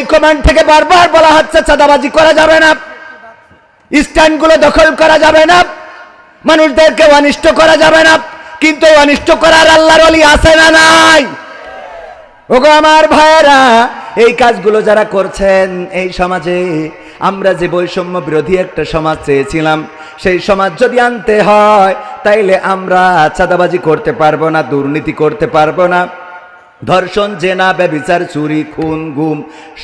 High command থেকে বারবার বলা হচ্ছে, চাঁদাবাজি করা যাবে না। স্ট্যান্ডগুলো দখল করা যাবে না। মানুষদেরকে অনিষ্ট করা যাবে না। কিন্তু অনিষ্ট করার আল্লাহর অলি আছে না নাই? ওগো আমার ভাইয়েরা, এই কাজগুলো যারা করছেন এই সমাজে, আমরা যে বৈষম্য বিরোধী একটা সমাজ চেয়েছিলাম, সেই সমাজ যদি আনতে হয়, তাইলে আমরা চাঁদাবাজি করতে পারব না, দুর্নীতি করতে পারব না। ধর্ষণ, জেনা, ব্যবিচার, চুরি, খুন, গুম,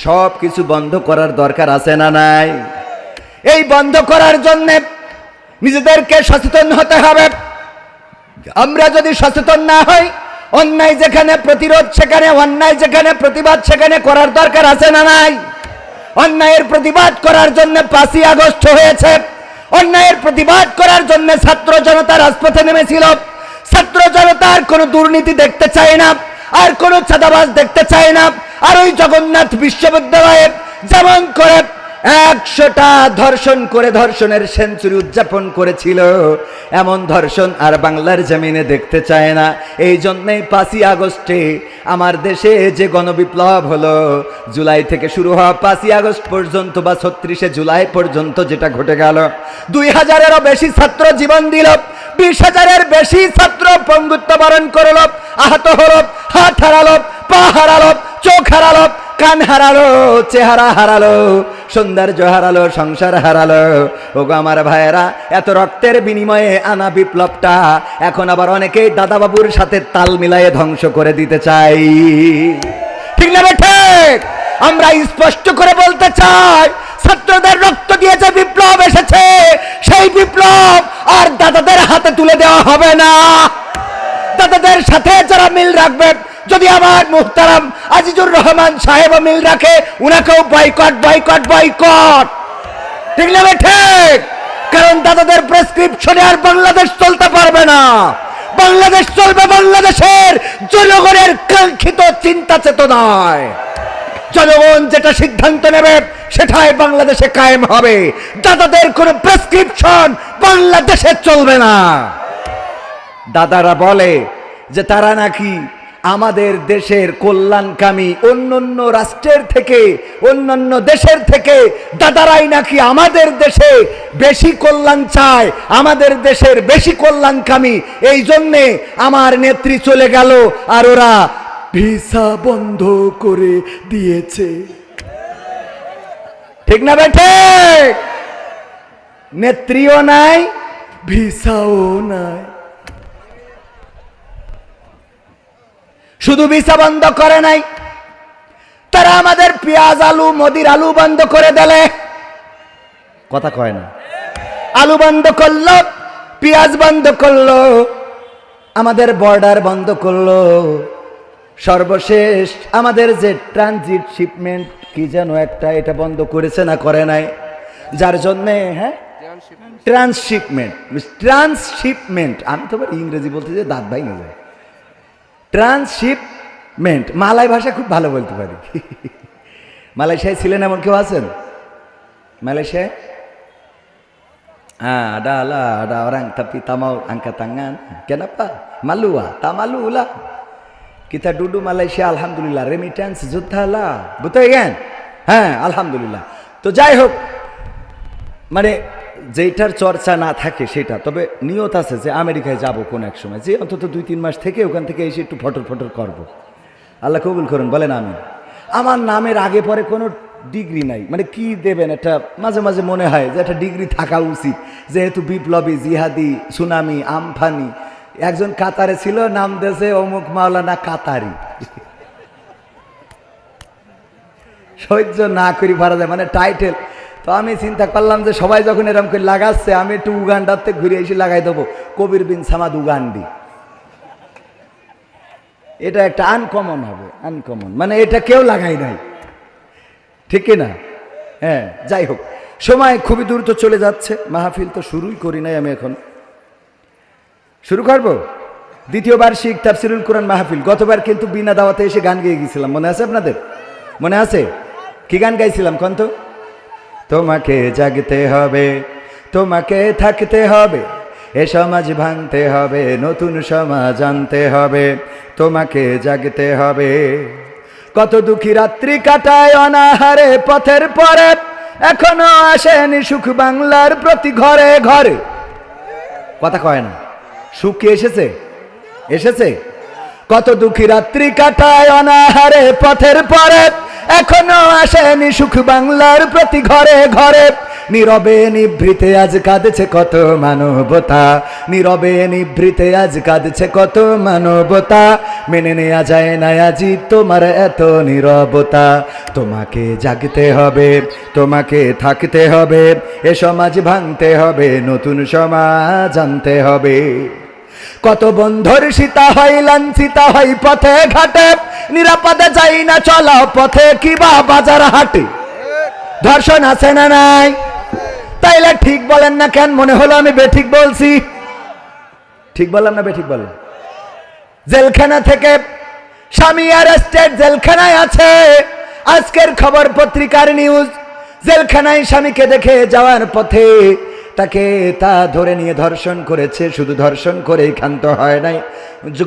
সব কিছু বন্ধ করার দরকার আছে না নাই? এই বন্ধ করার জন্যে নিজেদেরকে সচেতন হতে হবে। আমরা যদি সচেতন না হই, অন্যায় যেখানে প্রতিরোধ, সেখানে অন্যায়, যেখানে প্রতিবাদ, সেখানে করার দরকার আছে না নাই? অন্যায়ের প্রতিবাদ করার জন্য পাঁচই আগস্ট হয়েছে। অন্যায়ের প্রতিবাদ করার জন্য ছাত্র জনতা রাজপথে নেমেছিল। ছাত্র জনতার কোনো দুর্নীতি দেখতে চায় না। আর কোনো চাঁদাবাজ দেখতে চায় না। আর ওই জগন্নাথ বিশ্ববিদ্যালয়ের যেমন করে একশোটা ধর্ষণ করে ধর্ষণের সেঞ্চুরি উদযাপন করেছিল। এমন ধর্ষণ আর বাংলার জমিনে দেখতে চায় না। এই জন্যই পাঁচই আগস্টে আমার দেশে যে গণবিপ্লব হলো, জুলাই থেকে শুরু হওয়া পাঁচই আগস্ট পর্যন্ত বা ছত্রিশে জুলাই পর্যন্ত যেটা ঘটে গেল, দুই হাজারেরও বেশি ছাত্র জীবন দিল, বিশ হাজারের বেশি ছাত্র পঙ্গুত্ব বরণ করল, আহত হলো, হাত হারালো, পা হারালো, চোখ হারালো কান হারালো, চেহারা হারালো, সৌন্দর্য হারালো, সংসার হারালো। ওগো আমার ভাইয়েরা, এত রক্তের বিনিময়ে আনা বিপ্লবটা এখন আবার অনেকেই দাদাবাবুর সাথে তাল মিলায়ে ধ্বংস করে দিতে চাই। ঠিক না ঠিক? আমরা স্পষ্ট করে বলতে চাই, ছাত্রদের রক্ত দিয়ে যে বিপ্লব এসেছে, সেই বিপ্লব আর দাদাদের হাতে তুলে দেওয়া হবে না। দাদাদের সাথে যারা মিল রাখবে যদি আমার মুহতারাম আজিজুর রহমান সাহেব মিল রাখে, উনাকেও বয়কট বয়কট বয়কট ঠিক না ঠিক। কারণ দাদাদের প্রেসক্রিপশনে আর বাংলাদেশ চলতে পারবে না। বাংলাদেশ চলবে বাংলাদেশের জনগণের কাঙ্ক্ষিত চিন্তা চেতনায়। জনগণ যেটা সিদ্ধান্ত নেবে, সেটাই বাংলাদেশে কায়েম হবে। দাদাদের কোনো প্রেসক্রিপশন বাংলাদেশে চলবে না। দাদারা বলে যে তারা নাকি আমাদের দেশের কল্যাণকামী অন্যান্য রাষ্ট্রের থেকে, অন্যান্য দেশের থেকে, দাদারাই নাকি আমাদের দেশে বেশি কল্যাণ চায়, আমাদের দেশের বেশি কল্যাণকামী। এই জন্যে আমার নেত্রী চলে গেল আর ওরা ভিসা বন্ধ করে দিয়েছে। ঠিক না বেঠে নেত্রীও নাই, ভিসাও নাই। শুধু ভিসা বন্ধ করে নাই তারা আমাদের পেঁয়াজ আলু মদির আলু বন্ধ করে দিলে। কথা কয় না। আলু বন্ধ করল পেঁয়াজ বন্ধ করল আমাদের বর্ডার বন্ধ করল। সর্বশেষ আমাদের যে ট্রানজিট শিপমেন্ট কি যেন একটা এটা বন্ধ করেছে না করে নাই। যার জন্যে হ্যাঁ? ট্রান্সশিপমেন্ট ট্রান্সশিপমেন্ট আমি তো ইংরেজি বলতে যে দাঁত ভাই যায়। ট্রান্সশিপমেন্ট মালায় ভাষা খুব ভালো বলতে পারি। মালয়েশিয়ায় ছিলেন এমন কেউ আছেন? মালয়েশিয়ায়? হ্যাঁ আডা, আলা, আডা, ওরাং, তাপি, তামাও আঙ্কা তাঙ্গান। কেনাপা? মালুয়া তামালু উলা কিতা ডুডু মালয়েশিয়া, আলহামদুলিল্লাহ। রেমিটেন্স যুদ্ধালা বুঝতে গেছেন হ্যাঁ আলহামদুলিল্লাহ। তো যাই হোক মানে যেটার চর্চা না থাকে সেটা, তবে নিয়ত আছে যে আমেরিকায় যাব কোন এক সময়। যে অন্তত দুই তিন মাস থেকে ওখান থেকে এসে একটু ফটর ফটর করব। আল্লাহ কবুল করুন, বলেন আমি আমার নামের আগে পরে কোনো ডিগ্রি নাই। মানে কি দেবেন একটা, মাঝে মাঝে মনে হয় যে একটা ডিগ্রি থাকা উচিত। যেহেতু বিপ্লবী, জিহাদি, সুনামি, আমফানি, একজন কাতারে ছিল, নাম দেশে অমুক মাওলানা কাতারি। সহ্য না করি পারা যায় মানে টাইটেল। তো আমি চিন্তা করলাম যে সবাই যখন এরকম করে লাগাচ্ছে, আমি একটু উগান্ডাতে ঘুরে এসে লাগাই দেবো। কবির বিন সামাদ উগান্ডি। এটা একটা আনকমন হবে আনকমন মানে এটা কেউ লাগাই নাই। ঠিক না? হ্যাঁ যাই হোক। সময় খুবই দ্রুত চলে যাচ্ছে। মাহফিল তো শুরুই করি নাই আমি এখন। শুরু করব? দ্বিতীয় বার্ষিক তাফসিরুল কোরআন মাহফিল। গতবার কিন্তু বিনা দাওয়াতে এসে গান গেয়ে গেছিলাম। মনে আছে আপনাদের? মনে আছে? কি গান গাইছিলাম কন তো তোমাকে জাগতে হবে, তোমাকে থাকতে হবে, এ সমাজ ভাঙতে হবে, নতুন সমাজ আনতে হবে, তোমাকে জাগতে হবে। কত দুঃখী রাত্রি কাটায় অনাহারে পথের পরে, এখনও আসেনি সুখ বাংলার প্রতি ঘরে ঘরে। কথা কয় না, সুখ কি এসেছে? এসেছে। কত দুঃখী রাত্রি কাটায় অনাহারে পথের পরে এখনও আসেনি সুখ বাংলার প্রতি ঘরে ঘরে। নীরবে নিভৃতে আজ কাঁদছে কত মানবতা। নীরবে নিভৃতে আজ কাঁদছে কত মানবতা। মেনে নেয়া যায় না আজি তোমার এত নীরবতা। তোমাকে জাগতে হবে, তোমাকে থাকতে হবে, এ সমাজ ভাঙতে হবে, নতুন সমাজ আনতে হবে। কত বন্ধুর সীতা হয়, লাঞ্ছিতা হয়, পথে ঘাটে। নিরাপদে যাই না, চলা পথে কিবা বাজার হাটে। ধর্ষণ আছে না নাই? তাইলে ঠিক বলেন না কেন? মনে হলো আমি বেঠিক বলছি। ঠিক বললাম না বেঠিক বললাম? জেলখানা থেকে স্বামী অ্যারেস্টেড, জেলখানায় আছে। আজকের খবর পত্রিকার নিউজ জেলখানায় স্বামীকে দেখে যাওয়ার পথে তাকে তা ধরে নিয়ে ধর্ষণ করেছে, শুধু ধর্ষণ করেই ক্ষান্ত হয় নাই।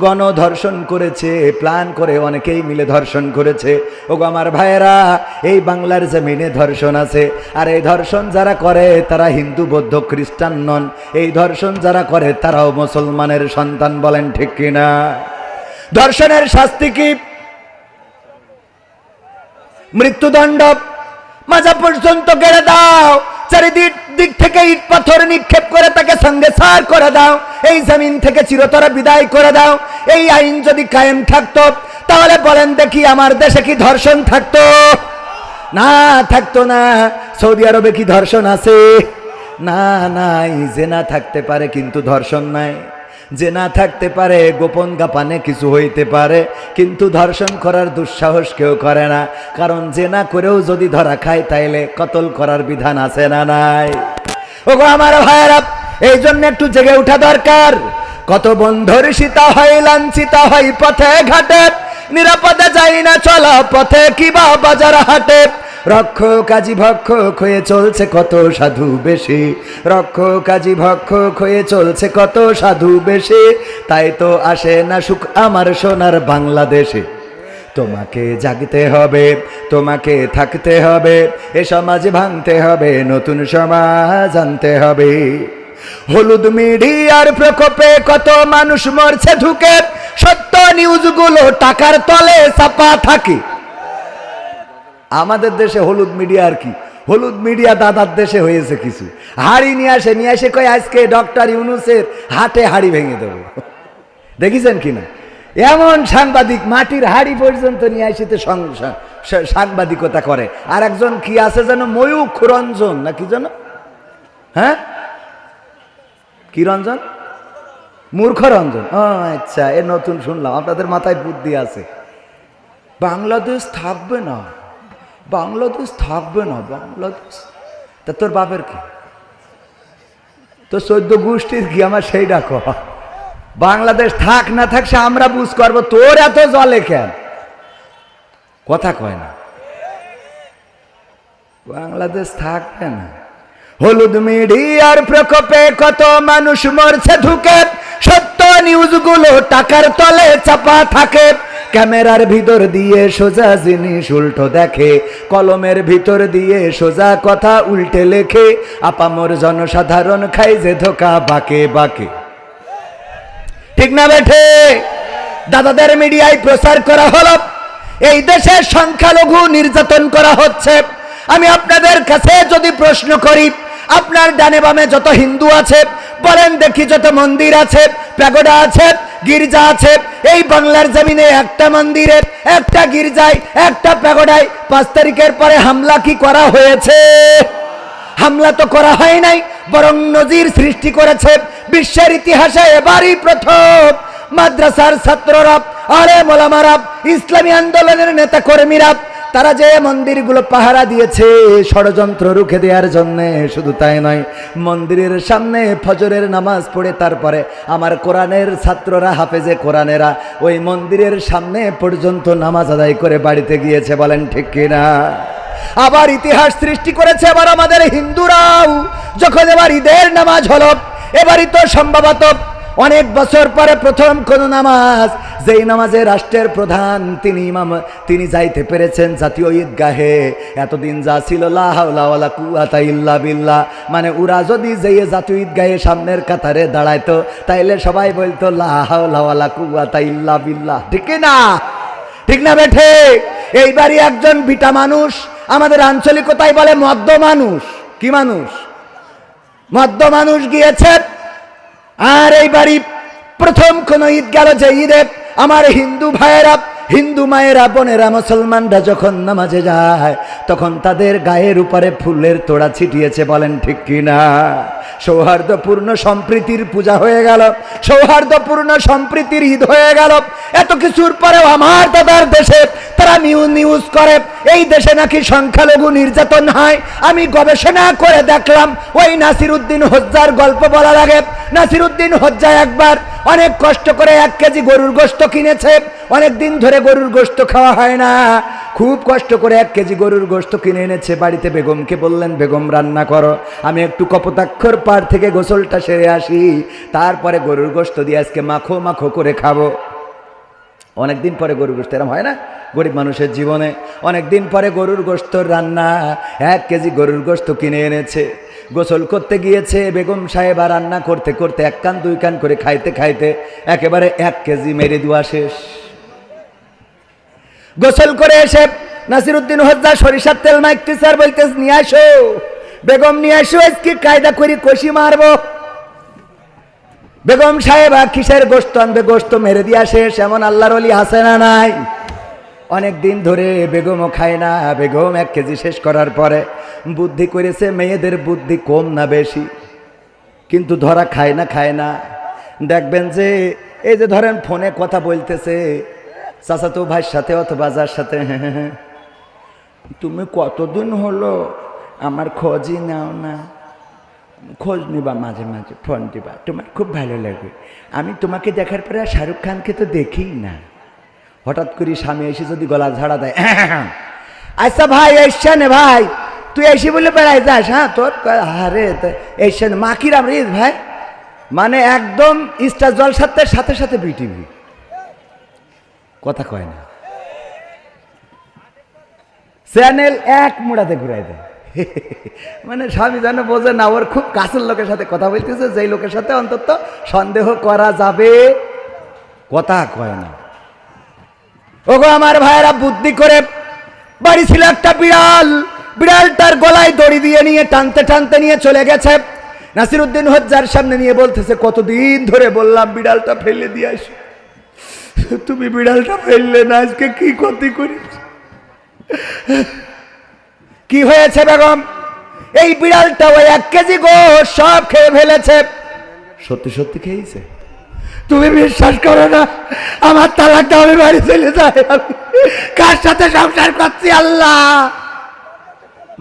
গণ ধর্ষণ করেছে প্ল্যান করে অনেকেই মিলে ধর্ষণ করেছে। ওগো আমার ভাইয়েরা, এই বাংলার জমিনে ধর্ষণ আছে। আর এই ধর্ষণ যারা করে, তারা হিন্দু, বৌদ্ধ, খ্রিস্টান নন। এই ধর্ষণ যারা করে, তারাও মুসলমানের সন্তান, বলেন ঠিক কিনা? ধর্ষণের শাস্তি কি? মৃত্যুদণ্ড? মাজা পর্যন্ত গেড়ে দাও। চারিদিক দিক থেকে ইট পাথর নিক্ষেপ করে তাকে সঙ্গে সার করে দাও। এই জমিন থেকে চিরতরে বিদায় করে দাও। এই আইন যদি কায়েম থাকতো, তাহলে বলেন দেখি আমার দেশে কি ধর্ষণ থাকতো? না থাকতো না। সৌদি আরবে কি ধর্ষণ আছে? না, নাই যে না থাকতে পারে কিন্তু ধর্ষণ নাই। যে না থাকতে পারে, গোপন গাপানে কিছু হইতে পারে। কিন্তু ধর্ষণ করার দুঃসাহস কেউ করে না। কারণ যে না করেও যদি ধরা খায়, তাইলে কতল করার বিধান আছে না নাই? ওগো আমার ভাইয়েরা, এই জন্য একটু জেগে ওঠা দরকার। কত বন্ধুর সীতা হয়, লাঞ্ছিতা হয়, পথে ঘাটে। নিরাপদে যাই না, চলা পথে কিবা বাজার হাটে। রক্ষ কাজী ভক্ষ হয়ে চলছে কত সাধু বেশি। রক্ষ কাজী ভক্ষ হয়ে চলছে কত সাধু বেশি। তাই তো আসে না সুখ আমার সোনার বাংলাদেশে। তোমাকে জাগতে হবে, তোমাকে থাকতে হবে, এ সমাজ ভাঙতে হবে, নতুন সমাজ আনতে হবে। হলুদ মিডিয়ার প্রকোপে কত মানুষ মরছে ঢুকে সত্য নিউজগুলো টাকার তলে চাপা থাকে। আমাদের দেশে হলুদ মিডিয়া আর কি? হলুদ মিডিয়া দাদার দেশে হয়েছে কিছু। হাড়ি নিয়ে আসে নিয়ে আসে কয়, আজকে ডক্টর ইউনুসের হাটে হাড়ি ভেঙে দেবো। দেখেছেন কিনা এমন সাংবাদিক মাটির হাড়ি পর্যন্ত নিয়ে আসিতে সাংবাদিকতা করে। আর একজন কি আছে যেন ময়ূখ রঞ্জন, না কি যেন? হ্যাঁ? কি রঞ্জন? মূর্খ রঞ্জন। ও আচ্ছা এ নতুন শুনলাম, আপনাদের মাথায় বুদ্ধি আছে। বাংলাদেশ থাকবে না। বাংলাদেশ থাকবে না, বাংলাদেশ। তা তোর বাপের কি? তোর চোদ্দ গোষ্ঠীর কি আমার সেই ডাক? বাংলাদেশ থাক না থাক সে আমরা বুঝ করব, তোর এত জলে কেন? কথা কয় না। বাংলাদেশ থাকবে না। হলুদ মিডিয়ার প্রকোপে কত মানুষ মরছে ঢুকে সত্য নিউজগুলো টাকার তলে চাপা থাকে। ক্যামেরার ভিতর দিয়ে সোজা জিনিস উল্টো দেখে, কলমের ভিতর দিয়ে সোজা কথা উল্টে লেখে, আপামর জনসাধারণ খাই যে ধোকা বাকে বাকে। ঠিক না বেঠে? দাদাদের মিডিয়ায় প্রচার করা হলো, এই দেশের সংখ্যালঘু নির্যাতন করা হচ্ছে। আমি আপনাদের কাছে যদি প্রশ্ন করি, আপনার ডানে বামে যত হিন্দু আছে, বলেন দেখি যত মন্দির আছে, প্যাগোডা আছে, গির্জা আছে এই বাংলার জমিনে একটা মন্দিরে একটা গির্জায়, একটা প্যাগোডায় পাঁচ তারিখের পরে হামলা কি করা হয়েছে? হামলা তো করা হয় নাই, বরং নজির সৃষ্টি করেছে বিশ্বের ইতিহাসে এবারই প্রথম মাদ্রাসার ছাত্ররা, আরে মোলামারা, ইসলামী আন্দোলনের নেতা কর্মীরা তারা যে মন্দিরগুলো পাহারা দিয়েছে, ষড়যন্ত্র রুখে দেওয়ার জন্যে শুধু তাই নয়, মন্দিরের সামনে ফজরের নামাজ পড়ে তারপরে আমার কোরআনের ছাত্ররা, হাফেজে কোরআনেরা ওই মন্দিরের সামনে পর্যন্ত নামাজ আদায় করে বাড়িতে গিয়েছে, বলেন ঠিক কিনা? আবার ইতিহাস সৃষ্টি করেছে আবার আমাদের হিন্দুরাও, যখন এবার ঈদের নামাজ হলো, এবারই তো সম্ভবত অনেক বছর পরে প্রথম কোন নামাজ, যেই নামাজে রাষ্ট্রের প্রধান, তিনি ইমাম, তিনি যাইতে পেরেছেন জাতীয় ঈদগাহে। এতদিন যা ছিল, লা হাওলা ওয়ালা কুওয়াতা ইল্লা বিল্লাহ। মানে ওরা যদি যেয়ে জাতীয় ঈদগাহে সামনের কাতারে দাঁড়াইতো, তাইলে সবাই বলতো, লা হাওলা ওয়ালা কুওয়াতা ইল্লা বিল্লাহ। ঠিক না? ঠিক না বেঠে? এইবারই একজন বিটা মানুষ, আমাদের আঞ্চলিকতায় বলে মদ্য মানুষ। কি মানুষ? মদ্য মানুষ গিয়েছে আর এই বাড়ি প্রথম কোন ঈদ গেল যে ঈদে আমার হিন্দু ভাইয়েরা হিন্দু মায়েরা, বোনেরা, মুসলমানরা যখন নামাজে যায়, তখন তাদের গায়ের উপরে ফুলের তোড়া ছিটিয়েছে, বলেন ঠিক কিনা? সৌহার্দ্যপূর্ণ সম্প্রীতির পূজা হয়ে গেল, সৌহার্দ্যপূর্ণ সম্প্রীতির ঈদ হয়ে গেল। এত কিছুর পরেও আমার দাদার দেশে তারা নিউজ নিউজ করে, এই দেশে নাকি সংখ্যালঘু নির্যাতন হয়। আমি গবেষণা করে দেখলাম, ওই নাসির উদ্দিন হজ্জার গল্প বলার আগে। নাসির উদ্দিন হজ্জা একবার অনেক কষ্ট করে এক কেজি গরুর গোস্ত কিনেছে। অনেক দিন ধরে গরুর গোস্ত খাওয়া হয় না। খুব কষ্ট করে এক কেজি গরুর গোস্ত কিনে এনেছে বাড়িতে বেগমকে বললেন, বেগম, রান্না করো। আমি একটু কপতাক্ষর পাড় থেকে গোসলটা সেরে আসি। তারপরে গরুর গোস্ত দিয়ে আজকে মাখো মাখো করে খাব। অনেকদিন পরে গরুর গোস্ত এরম হয় না? গরিব মানুষের জীবনে অনেক দিন পরে গরুর গোস্তর রান্না, এক কেজি গরুর গোস্ত কিনে এনেছে। গোসল করতে গিয়েছে বেগম সাহেবা রান্না করতে করতে এক কান, দুই কান করে খাইতে খাইতে একেবারে এক কেজি মেরে দেওয়া শেষ। গোসল করে এসে নাসিরুদ্দিন হজ্জা সরিষার তেল মাইকতে স্যার বলতে নিয়ে আসো। বেগম, নিয়ে আসো, আজকে কায়দা করি কষি মারবো। বেগম সাহেবা কিসের গোস্ত আনবে গোস্ত মেরে দিয়া শেষ। এমন আল্লাহর অলি হাসে না নাই? অনেক দিন ধরে বেগমও খায় না, বেগম এক কেজি শেষ করার পরে বুদ্ধি করেছে, মেয়েদের বুদ্ধি কম না বেশি। কিন্তু ধরা খায় না খায় না। দেখবেন যে, এই যে ধরেন ফোনে কথা বলতেছে, চাচাতো ভাইয়ের সাথে অথবা যার সাথে হ্যাঁ। তুমি কতদিন হলো আমার খোঁজই নাও না? খোঁজ নিবা মাঝে মাঝে, ফোন দিবা। তোমার খুব ভালো লাগবে আমি তোমাকে দেখার পরে আর শাহরুখ খানকে তো দেখিই না। হঠাৎ করে স্বামী এসে যদি গলা ঝাড়া দেয় আচ্ছা ভাই এসছে নে ভাই। তুই এসে বলে বেড়াই যাস হ্যাঁ তোর আরে এসছে মাকিরাম রিস ভাই? মানে একদম স্টার জল সাথে সাথে সাথে বিটিভি। কথা কয় না। চ্যানেল এক মুড়াতে ঘুরাই দেয়। মানে স্বামী যেন বোঝে না, ওর খুব কাছের লোকের সাথে কথা বলতেছে, যেই লোকের সাথে অন্তত সন্দেহ করা যাবে। কথা কয় না। ওগো আমার ভাইয়েরা, বুদ্ধি করে বাড়ি ছিল একটা বিড়াল। বিড়ালটার গলায় দড়ি দিয়ে নিয়ে টানতে টানতে নিয়ে চলে গেছে। নাসিরুদ্দিন হজ্জার সামনে নিয়ে বলতেছে, কতদিন ধরে বললাম বিড়ালটা ফেলে দিয়ে আসো। তুমি বিড়ালটা ফেললে না, আজকে কি ক্ষতি করিস কি হয়েছে বেগম? এই বিড়ালটা ওই এক কেজি গো সব খেয়ে ফেলেছে। সত্যি সত্যি খেয়েছে? তুমি বিশ্বাস করো না আমার তালাকটা আমি বাড়ি চলে যায় আমি কার সাথে সংসার করছি আল্লাহ?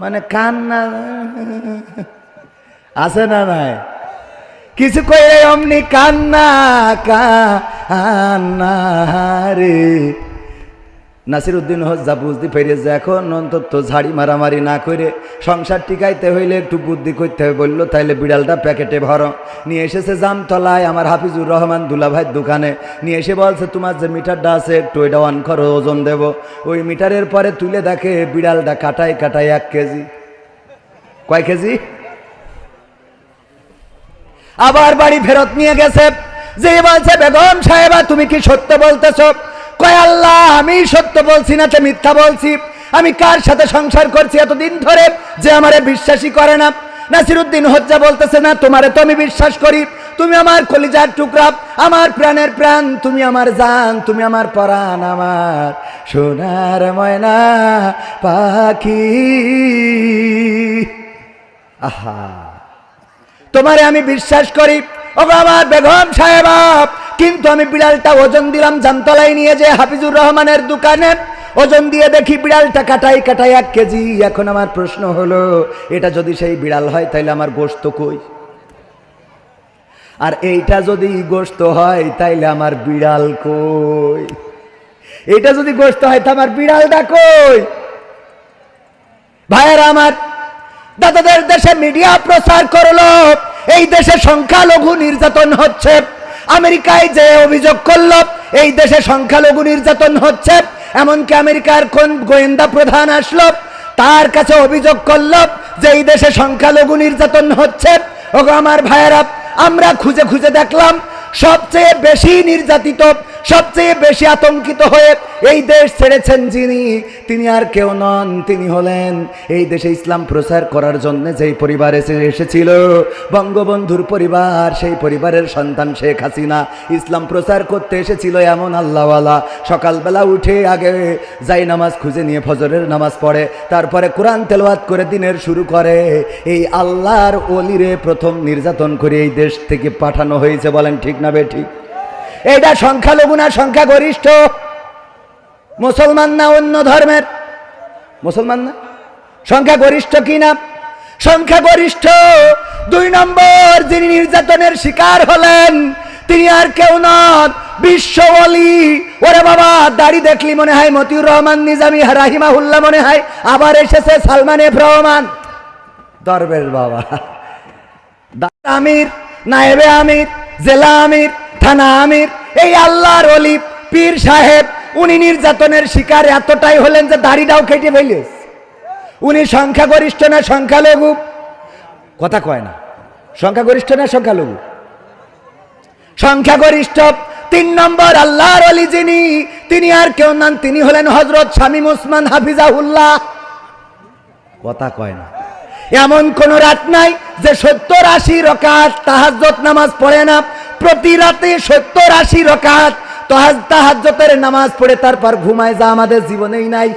মানে কান্না আছে না নাই? কিছু কইলে অমনি কান্না কান্না রে। নাসির উদ্দিন হজ্জা বুঝতে পেরেছে, এখন অন্তত ঝাড়ি মারামারি না করে সংসার টিকাইতে হইলে একটু বুদ্ধি করতে হবে। বলল, তাইলে বিড়ালটা প্যাকেটে ভরো। নিয়ে এসেছে জামতলায় আমার হাফিজুর রহমান দুলাভাইয়ের দোকানে। নিয়ে এসে বলছে, তোমার যে মিটারটা আছে, একটু ওইটা অন করো, ওজন দেব। ওই মিটারের পরে তুলে দেখে বিড়ালটা কাটায় কাটায় এক কেজি। কয় কেজি? আবার বাড়ি ফেরত নিয়ে গেছে। যে বলছে, বেগম সাহেবা, তুমি কি সত্য বলতেছ? কয় আল্লাহ, আমি সত্য বলছি না তো মিথ্যা বলছি? আমি কার সাথে সংসার করছি এতদিন ধরে যে আমারে বিশ্বাসই করে না? নাসিরুদ্দিন হজ্জা বলতেছে, না, তোমারে তো আমি বিশ্বাস করি। তুমি আমার কলিজার টুকরা, আমার প্রাণের প্রাণ, তুমি আমার জান, তুমি আমার পরাণ আমার। সোনার ময়না পাখি। আহা, তোমারে আমি বিশ্বাস করি। ও আমার বেগম সাহেব কিন্তু আমি বিড়ালটা ওজন দিলাম, জামতলায় নিয়ে যে হাফিজুর রহমানের দোকানে। ওজন দিয়ে দেখি বিড়ালটা কাটাই কাটাই এক কেজি। এখন আমার প্রশ্ন হলো, এটা যদি সেই বিড়াল হয় তাহলে আমার গোস্ত কই? আর এইটা যদি গোস্ত হয়, তাইলে আমার বিড়াল কই? এটা যদি গোস্ত হয়, তো আমার বিড়ালটা কই? ভাইয়েরা আমার, দাদাদের দেশে মিডিয়া প্রচার করল। এই দেশে সংখ্যালঘু নির্যাতন হচ্ছে। আমেরিকায় যে অভিযোগ করল, এই দেশে সংখ্যালঘু নির্যাতন হচ্ছে, এমনকি আমেরিকার কোন গোয়েন্দা প্রধান আসলো, তার কাছে অভিযোগ করল যে এই দেশে সংখ্যালঘু নির্যাতন হচ্ছে। ওগো আমার ভাইয়েরা, আমরা খুঁজে খুঁজে দেখলাম, সবচেয়ে বেশি নির্যাতিত সবচেয়ে বেশি আতঙ্কিত হয়ে এই দেশ ছেড়েছেন যিনি, তিনি আর কেউ নন, তিনি হলেন এই দেশে ইসলাম প্রচার করার জন্য যেই পরিবার এসে এসেছিল, বঙ্গবন্ধুর পরিবার, সেই পরিবারের সন্তান শেখ হাসিনা। ইসলাম প্রচার করতে এসেছিল এমন আল্লাহওয়ালা। সকালবেলা উঠে আগে যাই নামাজ খুঁজে নিয়ে ফজরের নামাজ পড়ে, তারপরে কোরআন তেলাওয়াত করে দিনের শুরু করে। এই আল্লাহর অলিরে প্রথম নির্যাতন করে এই দেশ থেকে পাঠানো হয়েছে বলেন ঠিক না বে ঠিক? এটা সংখ্যালঘু না সংখ্যাগরিষ্ঠ? মুসলমান না অন্য ধর্মের? মুসলমান না? সংখ্যাগরিষ্ঠ কি না? সংখ্যাগরিষ্ঠ দুই নম্বর, যিনি নির্যাতনের শিকার হলেন, তিনি আর কেউ নন। বিশ্ব বলি ওরে বাবা, দাড়ি দেখলি মনে হয় মতিউর রহমান, নিজামি রাহিমাহুল্লাহ মনে হয়? আবার এসেছে সালমান এফ রহমান। দরবের বাবা। আমির, নায়েবে আমির, জেলা আমির থানা আমির। এই আল্লাহর অলি পীর সাহেব, উনি নির্যাতনের শিকার এতটাই হলেন যে দাড়িটাও কেটে ফেলিস উনি সংখ্যাগরিষ্ঠ না সংখ্যালঘু? কথা কয় না। সংখ্যাগরিষ্ঠ না সংখ্যালঘু? সংখ্যাগরিষ্ঠ, তিন নম্বর আল্লাহর অলি যিনি, তিনি আর কেউ নন, তিনি হলেন হজরত শামীম উসমান হাফিজাহুল্লাহ। কথা কয় না। এমন কোন রাত নাই যে সত্তর আশি রকাত তাহাজ্জত নামাজ পড়ে না প্রতি রাতে সত্তর আশি রকাত তাহাজ্জতের নামাজ পড়ে তারপর ঘুমায়, যা আমাদের জীবনেই নাই।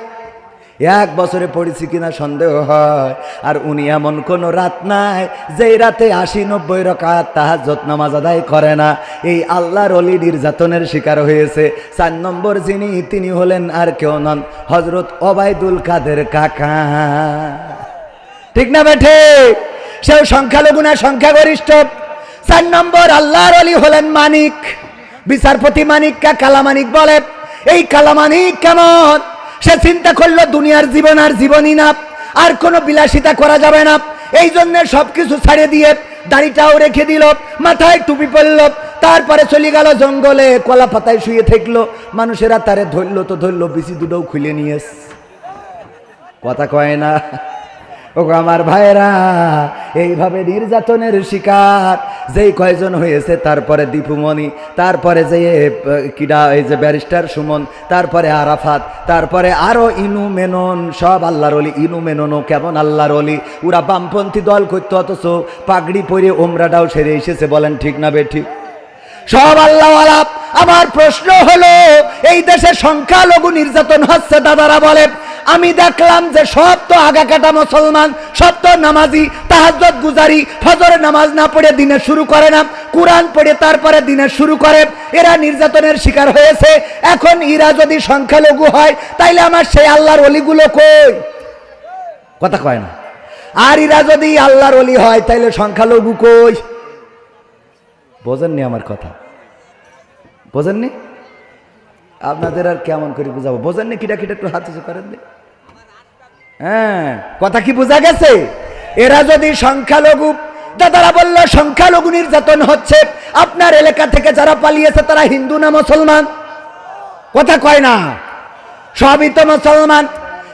এক বছরে পড়েছি কিনা সন্দেহ হয়, আর উনি এমন কোনো রাত নাই, যেই রাতে আশি নব্বই রকাত তাহাজ্জত নামাজ আদায় করে না। এই আল্লাহর অলি নির্যাতনের শিকার হয়েছে। চার নম্বর যিনি, তিনি হলেন আর কেউ নন হজরত ওবায়দুল কাদের কাকা। ঠিক না বেঠে? সেও সংখ্যালঘু না সংখ্যাগরিষ্ঠ? চার নম্বর আল্লাহর অলি হলেন মানিক। বিচারপতি মানিককে কালামানিক বলে। এই কালামানিক কেমন? সে চিন্তা করল দুনিয়ার জীবন আর জীবনই না, আর কোনো বিলাসিতা করা যাবে না। এই জন্য সবকিছু ছাড়ে দিয়ে দাড়িটাও রেখে দিল, মাথায় টুপি পরল, তারপরে চলে গেল জঙ্গলে, কলা পাতায় শুয়ে থাকল। মানুষেরা তারে ধরলো তো ধরলো বিসি দুটোও খুলে নিয়ে এস। কথা কয় না। ও আমার ভাইরা এইভাবে নির্যাতনের শিকার, যেই কয়জন হয়েছে, তারপরে দীপুমণি, তারপরে যে কিডা, এই যে ব্যারিস্টার সুমন, তারপরে আরাফাত, তারপরে আরও ইনু মেনন, সব আল্লাহর অলি ইনু মেননও কেমন আল্লাহর অলি ওরা বামপন্থী দল করতো অথচ পাগড়ি পরে ওমরাটাও সেরে এসেছে, বলেন ঠিক না বে ঠিক? সব আল্লাহ আলাপ আমার প্রশ্ন হলো, এই দেশে সংখ্যালঘু নির্যাতন হচ্ছে দাদারা বলে। আমি দেখলাম যে সব তো আগা কাটা মুসলমান, সব তো নামাজি তাহাজ্জত গুজারি ফজরে নামাজ না পড়ে দিনে শুরু করে না, কোরআন পড়ে তারপরে দিনে শুরু করে। এরা নির্যাতনের শিকার হয়েছে। এখন এরা যদি সংখ্যালঘু হয়, তাইলে আমার সেই আল্লাহর অলিগুলো কই? কথা কয় না। আর এরা যদি আল্লাহর অলি হয়, তাইলে সংখ্যালঘু কই? বোঝেননি আমার কথা। বোঝেননি? আপনাদের আর কেমন করে বুঝাবো? বোঝেননি কিটা কিটা একটু হাত উঁচু করেন হ্যাঁ কথা কি বোঝা গেছে? এরা যদি সংখ্যালঘু, দাদারা বলল, সংখ্যালঘু নির্যাতন হচ্ছে। আপনার এলাকা থেকে যারা পালিয়েছে, তারা হিন্দু না মুসলমান? কথা কয় না। সবই তো মুসলমান।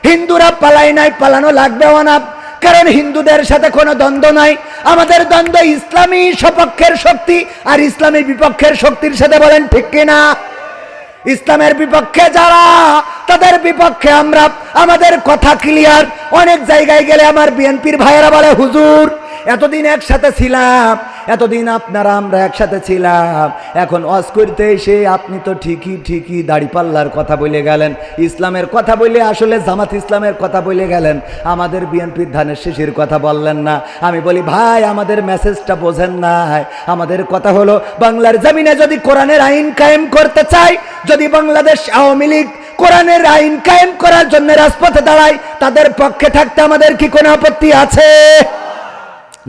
হিন্দুরা পালাই নাই, পালানো লাগবেও না। কারণ হিন্দুদের সাথে কোনো দ্বন্দ্ব নাই। আমাদের দ্বন্দ্ব ইসলামী সপক্ষের শক্তি আর ইসলামী বিপক্ষের শক্তির সাথে বলেন, ঠিক কিনা ইসলামের বিপক্ষে যারা, তাদের বিপক্ষে আমরা, আমাদের কথা ক্লিয়ার অনেক জায়গায় গেলে আমার বিএনপির ভাইয়েরা বলে, হুজুর, এতদিন একসাথে ছিলাম এতদিন আপনারা, আমরা একসাথে ছিলাম। এখন অস করতে এসে আপনি তো ঠিকই ঠিকই দাড়িপাল্লার কথা বলে গেলেন। ইসলামের কথা বলে আসলে জামাত ইসলামের কথা বলে গেলেন। আমাদের বিএনপির ধানের শিশির কথা বললেন না। আমি বলি, ভাই, আমাদের মেসেজটা বোঝেন না আমাদের কথা হলো, বাংলার জমিনে যদি কোরআনের আইন কায়েম করতে চাই, যদি বাংলাদেশ আওয়ামী লীগ কোরআনের আইন কায়েম করার জন্য রাজপথে দাঁড়ায়, তাদের পক্ষে থাকতে আমাদের কি কোনো আপত্তি আছে?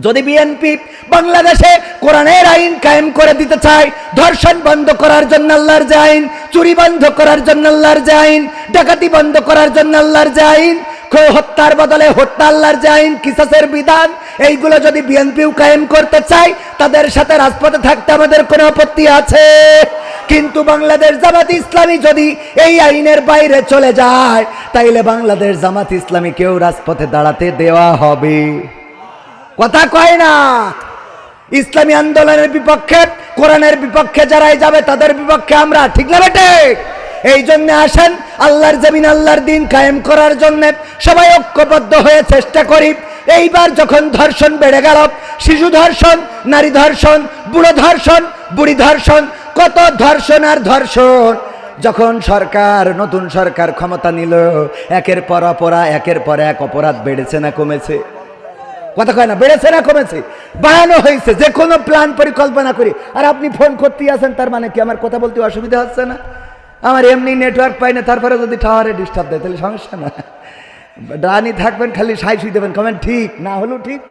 যদি বিএনপি বাংলাদেশে কোরআনের আইন কায়েম করে দিতে চায়, ধর্ষণ বন্ধ করার জন্য আল্লাহর যে আইন, চুরি বন্ধ করার জন্য আল্লাহর যে আইন, ডাকাতি বন্ধ করার জন্য আল্লাহর যে আইন হত্যার বদলে হত্যা আল্লাহর যে আইন, কিসাসের বিধান, এইগুলো যদি বিএনপিও কায়েম করতে চায়, তাদের সাথে রাজপথে থাকতে আমাদের কোনো আপত্তি আছে। কিন্তু বাংলাদেশ জামাত ইসলামী যদি এই আইনের বাইরে চলে যায়, তাইলে বাংলাদেশ জামাত ইসলামী কেউ রাজপথে দাঁড়াতে দেওয়া হবে। কথা কয় না। ইসলামী আন্দোলনের বিপক্ষে, কোরআনের বিপক্ষে যারাই যাবে, তাদের বিপক্ষে আমরা, ঠিক না বেটে? এই জন্য আসেন, আল্লাহর জমিন, আল্লাহর দিন কায়েম করার জন্য সবাই ঐক্যবদ্ধ হয়ে চেষ্টা করি। এইবার যখন ধর্ষণ বেড়ে গেল, শিশু ধর্ষণ, নারী ধর্ষণ, বুড়ো ধর্ষণ, বুড়ি ধর্ষণ, কত ধর্ষণ আর ধর্ষণ। যখন সরকার, নতুন সরকার ক্ষমতা নিল, একের পর অপরা একের পর এক অপরাধ বেড়েছে না কমেছে? কথা কয় না, বেড়েছে না কমেছে? বাড়ানো হয়েছে, যে কোনো প্ল্যান পরিকল্পনা করি। আর আপনি ফোন করতেই আছেন, তার মানে কি আমার কথা বলতে অসুবিধা হচ্ছে না? আমার এমনি নেটওয়ার্ক পাই না, তারপরে যদি টাওয়ারে ডিস্টার্ব দেয়, তাহলে সমস্যা না। ডানি থাকবেন, খালি সাই শুই দেবেন কমেন ঠিক, না হলেও ঠিক।